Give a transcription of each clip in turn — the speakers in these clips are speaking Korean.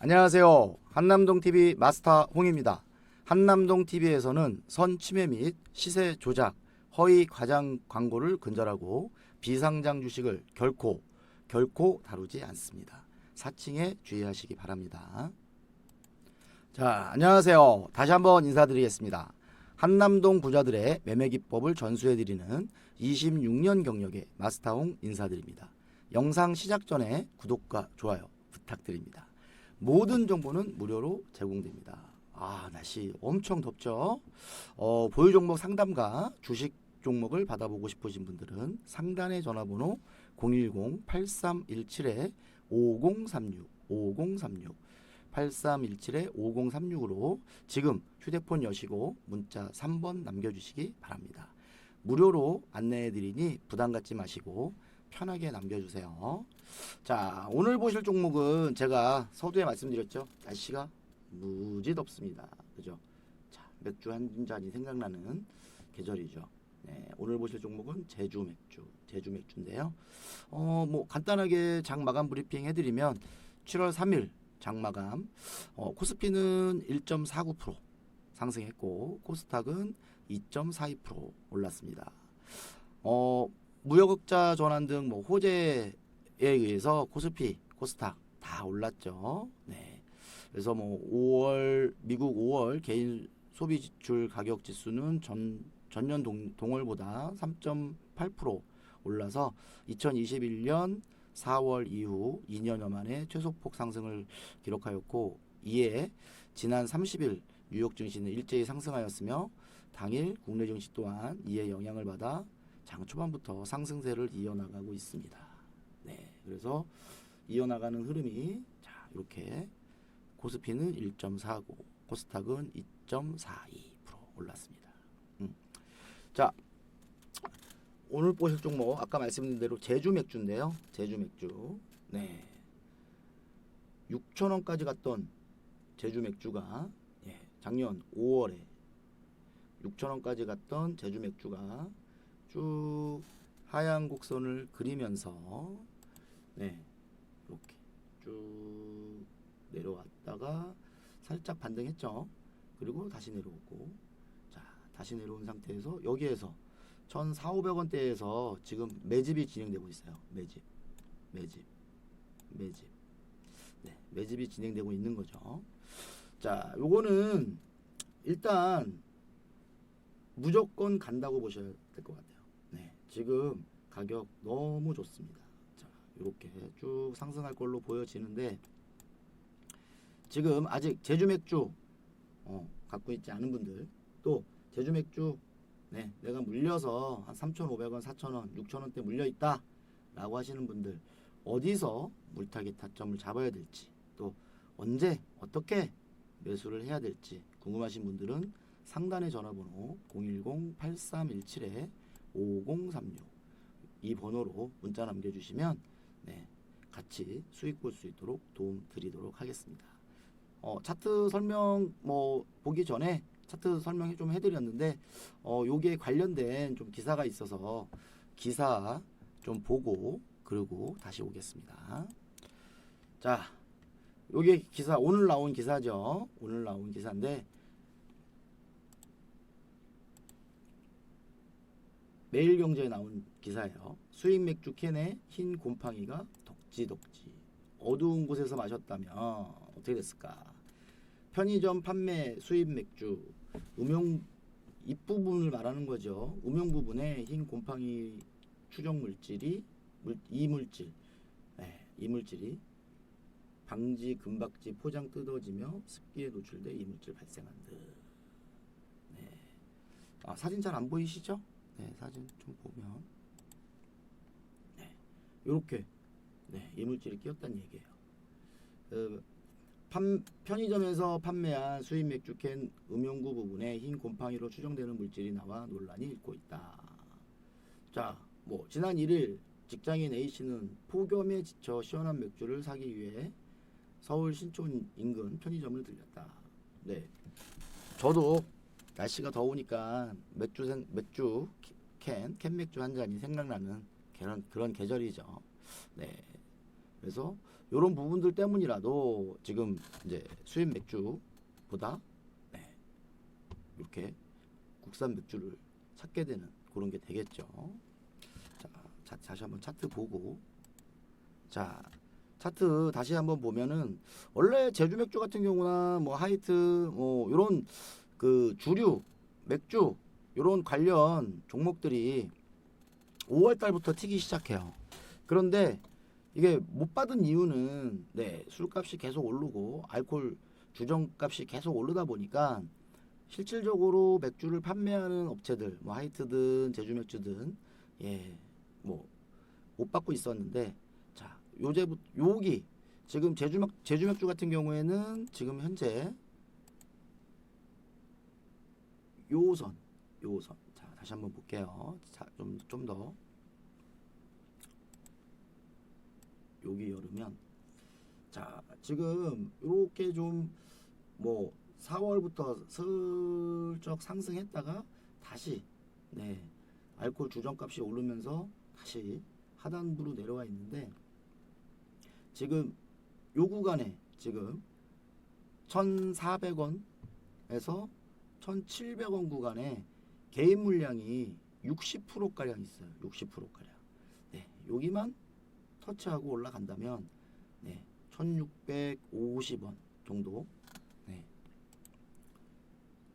안녕하세요. 한남동 TV 마스터 홍입니다. 한남동 TV에서는 선 침해 및 시세 조작, 허위 과장 광고를 근절하고 비상장 주식을 결코 결코 다루지 않습니다. 사칭에 주의하시기 바랍니다. 자, 안녕하세요. 다시 한번 인사드리겠습니다. 한남동 부자들의 매매 기법을 전수해 드리는 26년 경력의 마스터홍 인사드립니다. 영상 시작 전에 구독과 좋아요 부탁드립니다. 모든 정보는 무료로 제공됩니다. 아, 날씨 엄청 덥죠? 어, 보유 종목 상담과 주식 종목을 받아보고 싶으신 분들은 상단의 전화번호 010-8317-5036, 5036, 8317-5036으로 지금 휴대폰 여시고 문자 3번 남겨주시기 바랍니다. 무료로 안내해드리니 부담 갖지 마시고 편하게 남겨주세요. 자, 오늘 보실 종목은 제가 서두에 말씀드렸죠. 날씨가 무지 덥습니다. 그죠? 자, 맥주 한 잔이 생각나는 계절이죠. 네, 오늘 보실 종목은 제주 맥주, 제주 맥주인데요. 어, 뭐 간단하게 장 마감 브리핑 해드리면 7월 3일 장 마감, 어, 코스피는 1.49% 상승했고 코스닥은 2.42% 올랐습니다. 어, 무역흑자 전환 등 뭐 호재에 의해서 코스피, 코스닥 다 올랐죠. 네. 그래서 뭐 5월 미국 5월 개인 소비 지출 가격 지수는 전 전년 동, 동월보다 3.8% 올라서 2021년 4월 이후 2년여 만에 최소폭 상승을 기록하였고 이에 지난 30일 뉴욕 증시는 일제히 상승하였으며 당일 국내 증시 또한 이에 영향을 받아 장 초반부터 상승세를 이어나가고 있습니다. 네, 그래서 이어나가는 흐름이 자 이렇게 코스피는 1.49, 코스닥은 2.42% 올랐습니다. 음. 자 오늘 보실 종목 아까 말씀드린 대로 제주 맥주인데요. 제주 맥주. 네. 6천 원까지 갔던 제주 맥주가 예, 작년 5월에 6천 원까지 갔던 제주 맥주가 쭉 하얀 곡선을 그리면서 네 이렇게 쭉 내려왔다가 살짝 반등했죠. 그리고 다시 내려오고 자 다시 내려온 상태에서 여기에서 1,400원대에서 지금 매집이 진행되고 있어요. 매집, 매집, 매집. 네, 매집이 진행되고 있는 거죠. 자, 요거는 일단 무조건 간다고 보셔야 될 것 같아요. 네, 지금 가격 너무 좋습니다. 자, 이렇게 쭉 상승할 걸로 보여지는데 지금 아직 제주 맥주 어, 갖고 있지 않은 분들 또 제주 맥주 네, 내가 물려서 한 3,500원, 4,000원, 6,000원대 물려 있다. 라고 하시는 분들 어디서 물타기 타점을 잡아야 될지 또 언제 어떻게 매수를 해야 될지 궁금하신 분들은 상단의 전화번호 010-8317-5036 이 번호로 문자 남겨주시면 네, 같이 수익 볼 수 있도록 도움 드리도록 하겠습니다. 어, 차트 설명 뭐 보기 전에 차트 설명 좀 해드렸는데 어 요게 관련된 좀 기사가 있어서 기사 좀 보고 그리고 다시 오겠습니다. 자, 요게 기사 오늘 나온 기사죠. 오늘 나온 기사인데 매일경제에 나온 기사예요. 수입 맥주 캔에 흰 곰팡이가 덕지덕지 어두운 곳에서 마셨다면 어떻게 됐을까? 편의점 판매 수입 맥주 음용 입부분을 말하는 거죠. 음용 부분에 흰 곰팡이 추적 물질이 물, 이물질, 네, 이물질이 방지 금박지 포장 뜯어지며 습기에 노출돼 이물질 발생한 듯. 네. 아, 사진 잘 안 보이시죠? 네, 사진 좀 보면 네, 이렇게 네, 이물질이 끼었다는 얘기예요. 그, 판, 편의점에서 판매한 수입 맥주캔 음용구 부분에 흰 곰팡이로 추정되는 물질이 나와 논란이 일고 있다. 자, 뭐 지난 1일 직장인 A 씨는 폭염에 지쳐 시원한 맥주를 사기 위해 서울 신촌 인근 편의점을 들렸다. 네, 저도 날씨가 더우니까 맥주 생, 맥주 캔, 캔 맥주 한 잔이 생각나는 그런 그런 계절이죠. 네, 그래서 이런 부분들 때문이라도 지금 이제 수입 맥주보다 네, 이렇게 국산 맥주를 찾게 되는 그런 게 되겠죠. 자, 자 다시 한번 차트 보고 자 차트 다시 한번 보면은 원래 제주 맥주 같은 경우나 뭐 하이트 뭐 이런 그 주류 맥주 이런 관련 종목들이 5월 달부터 튀기 시작해요. 그런데 이게 못 받은 이유는 네 술값이 계속 오르고 알코올 주정값이 계속 오르다 보니까 실질적으로 맥주를 판매하는 업체들 뭐 하이트든 제주 맥주든 예뭐 못 받고 있었는데 자 요제부 요기 지금 제주 맥 제주 맥주 같은 경우에는 지금 현재 요선 요선. 자 다시 한번 볼게요. 자 좀 좀 더. 여기 열으면. 자 지금 이렇게 좀 뭐 4월부터 슬쩍 상승했다가 다시 네 알코올 주정값이 오르면서 다시 하단부로 내려와 있는데 지금 요 구간에 지금 1,400원에서 1,700원 구간에 개인 물량이 60% 가량 있어요. 60% 가량. 네, 여기만 터치하고 올라간다면 네, 1,650원 정도. 네.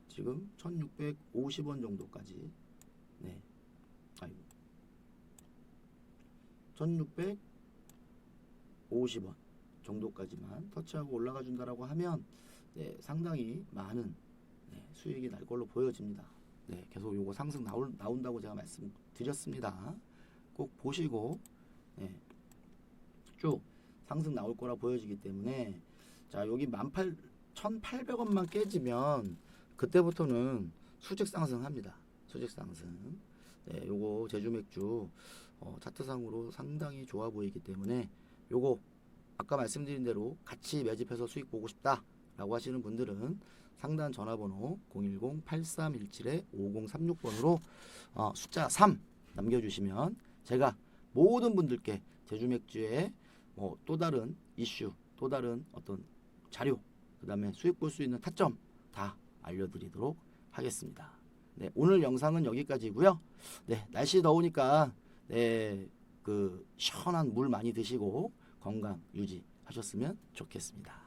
지금 1,650원 정도까지. 네. 아이고. 1,650원 정도까지만 터치하고 올라가 준다라고 하면 네, 상당히 많은 네, 수익이 날 걸로 보여집니다. 네, 계속 요거 상승 나올, 나온다고 제가 말씀드렸습니다. 꼭 보시고 네, 쭉 상승 나올 거라 보여지기 때문에 자 여기 18 1,800원만 깨지면 그때부터는 수직 상승합니다. 수직 상승. 네, 요거 제주 맥주 어, 차트상으로 상당히 좋아 보이기 때문에 요거 아까 말씀드린 대로 같이 매집해서 수익 보고 싶다 라고 하시는 분들은 상단 전화번호 010-8317-5036번으로 어, 숫자 3 남겨주시면 제가 모든 분들께 제주 맥주의 뭐 또 다른 이슈, 또 다른 어떤 자료, 그 다음에 수익 볼 수 있는 타점 다 알려드리도록 하겠습니다. 네, 오늘 영상은 여기까지고요. 네, 날씨 더우니까 네, 그 시원한 물 많이 드시고 건강 유지하셨으면 좋겠습니다.